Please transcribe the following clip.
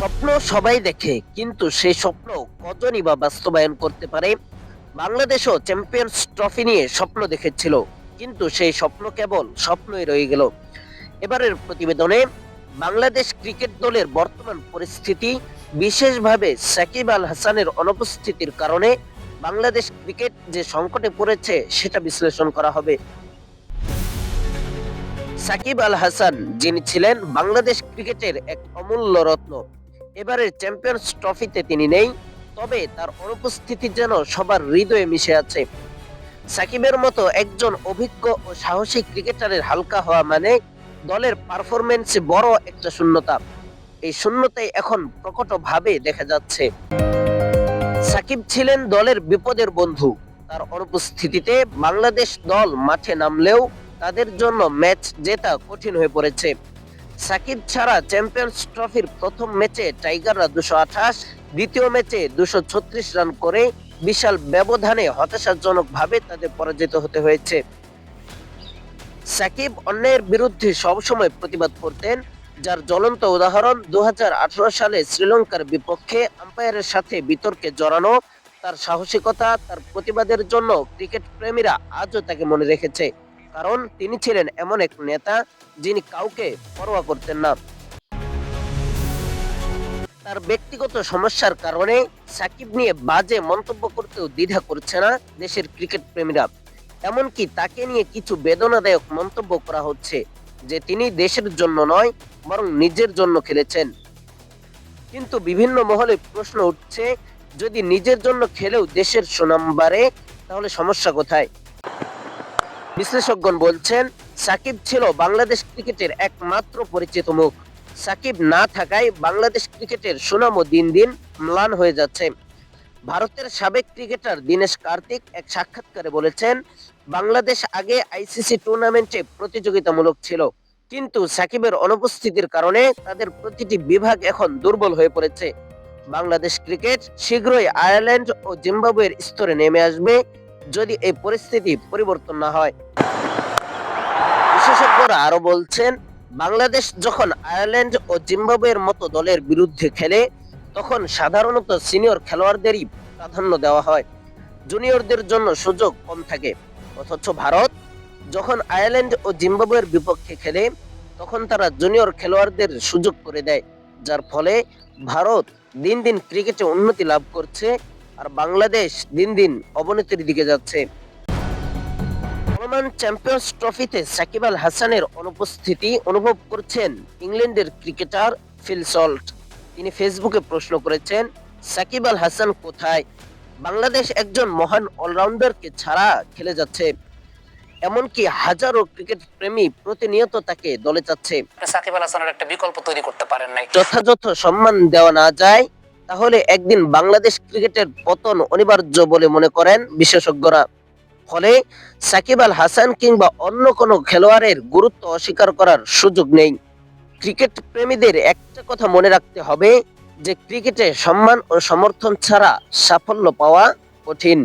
স্বপ্ন সবাই দেখে, কিন্তু সেই স্বপ্ন কজনই বা বাস্তবায়ন করতে পারে? বাংলাদেশও চ্যাম্পিয়ন্স ট্রফি নিয়ে স্বপ্ন দেখেছিল, কিন্তু সেই স্বপ্ন কেবল স্বপ্নই রয়ে গেল। এবারের প্রতিবেদনে, বাংলাদেশ ক্রিকেট দলের বর্তমান পরিস্থিতি, বিশেষভাবে সাকিব আল হাসানের অনুপস্থিতির কারণে বাংলাদেশ ক্রিকেট যে সংকটে পড়েছে, সেটা বিশ্লেষণ করা হবে। সাকিব আল হাসান, যিনি ছিলেন বাংলাদেশ ক্রিকেটের এক অমূল্য রত্ন এবারের চ্যাম্পিয়ন্স ট্রফিতে তিনি নেই, তবে তার অনুপস্থিতি যেন সবার হৃদয়ে মিশে আছে। সাকিবের মতো একজন অভিজ্ঞ ও সাহসী ক্রিকেটারের হালকা হওয়া মানে দলের পারফরমেন্সে বড় একটা শূন্যতা। এই শূন্যতাই এখন প্রকটভাবে দেখা যাচ্ছে। সাকিব ছিলেন দলের বিপদের বন্ধু। তার অনুপস্থিতিতে বাংলাদেশ দল মাঠে নামলেও তাদের জন্য ম্যাচ জেতা কঠিন হয়ে পড়েছে। সাকিব ছাড়া চ্যাম্পিয়ন্স ট্রফির প্রথম ম্যাচে টাইগাররা দুশো আঠাশ, দ্বিতীয় ম্যাচে দুশো ছত্রিশ রান করে বিশাল ব্যবধানে হতাশাজনক ভাবে তাদের পরাজিত হতে হয়েছে। সাকিব অন্যের বিরুদ্ধে সবসময় প্রতিবাদ করতেন, যার জ্বলন্ত উদাহরণ দু হাজার আঠারো সালে শ্রীলঙ্কার বিপক্ষে আম্পায়ারের সাথে বিতর্কে জড়ানো, তার সাহসিকতা, তার প্রতিবাদের জন্য ক্রিকেট প্রেমীরা আজও তাকে মনে রেখেছে। কারণ তিনি ছিলেন এমন এক নেতা যিনি কাউকে পরোয়া করতেন না। তার ব্যক্তিগত সমস্যার কারণে সাকিব নিয়ে বাজে মন্তব্য করতেও দ্বিধা করছে না দেশের ক্রিকেট প্রেমীরা। এমনকি তাকে নিয়ে কিছু বেদনাদায়ক মন্তব্য করা হচ্ছে যে তিনি দেশের জন্য নয়, বরং নিজের জন্য খেলেছেন। কিন্তু বিভিন্ন মহলে প্রশ্ন উঠছে, যদি নিজের জন্য খেলেও দেশের সুনাম বাড়ে, তাহলে সমস্যা কোথায়? বিশ্লেষকগণ বলছেন, সাকিব ছিল বাংলাদেশ ক্রিকেটের একমাত্র পরিচিত মুখ। সাকিব না থাকায় বাংলাদেশ ক্রিকেটের সুনামও দিন দিন ম্লান হয়ে যাচ্ছে। ভারতের সাবেক ক্রিকেটার দীনেশ কার্তিক এক সাক্ষাৎকারে বলেছেন, বাংলাদেশ আগে আইসিসি টুর্নামেন্টে প্রতিযোগিতামূলক ছিল। কিন্তু সাকিবের অনুপস্থিতির কারণে তাদের প্রতিটি বিভাগ এখন দুর্বল হয়ে পড়েছে। বাংলাদেশ ক্রিকেট শীঘ্রই আয়ারল্যান্ড ও জিম্বাবুয়ের স্তরে নেমে আসবে যদি এই পরিস্থিতি পরিবর্তন না হয়। বিশেষজ্ঞরা আরও বলছেন, বাংলাদেশ যখন আয়ারল্যান্ড ও জিম্বাবুয়ের মতো দলের বিরুদ্ধে খেলে, তখন সাধারণত সিনিয়র খেলোয়াড়দেরই প্রাধান্য দেওয়া হয়। জুনিয়রদের জন্য সুযোগ কম থাকে। অথচ ভারত যখন আয়ারল্যান্ড ও জিম্বাবুয়ের বিপক্ষে খেলে, তখন তারা জুনিয়র খেলোয়াড়দের সুযোগ করে দেয়। যার ফলে ভারত দিন দিন ক্রিকেটে উন্নতি লাভ করছে আর বাংলাদেশ দিন দিন অবনতির দিকে যাচ্ছে। চলমান চ্যাম্পিয়ন্স ট্রফিতে সাকিব আল হাসানের অনুপস্থিতি অনুভব করছেন ইংল্যান্ডের ক্রিকেটার ফিল সল্ট। তিনি ফেসবুকে প্রশ্ন করেছেন সাকিব আল হাসান কোথায়? বাংলাদেশ একজন মহান অলরাউন্ডারকে ছাড়া খেলে যাচ্ছে। এমনকি হাজারো ক্রিকেট প্রেমী প্রতিনিয়ত তাকে দলে চাচ্ছে। সাকিব আল হাসানের একটা বিকল্প তৈরি করতে পারেন নাই। যথাযথ সম্মান দেওয়া না যায় তাহলে একদিন বাংলাদেশ ক্রিকেটের পতন অনিবার্য বলে মনে করেন বিশেষজ্ঞরা। ফলে সাকিব আল হাসান কিংবা অন্য কোনো খেলোয়াড়ের গুরুত্ব অস্বীকার করার সুযোগ নেই। ক্রিকেট প্রেমীদের একটা কথা মনে রাখতে হবে যে, ক্রিকেটে সম্মান ও সমর্থন ছাড়া সাফল্য পাওয়া কঠিন।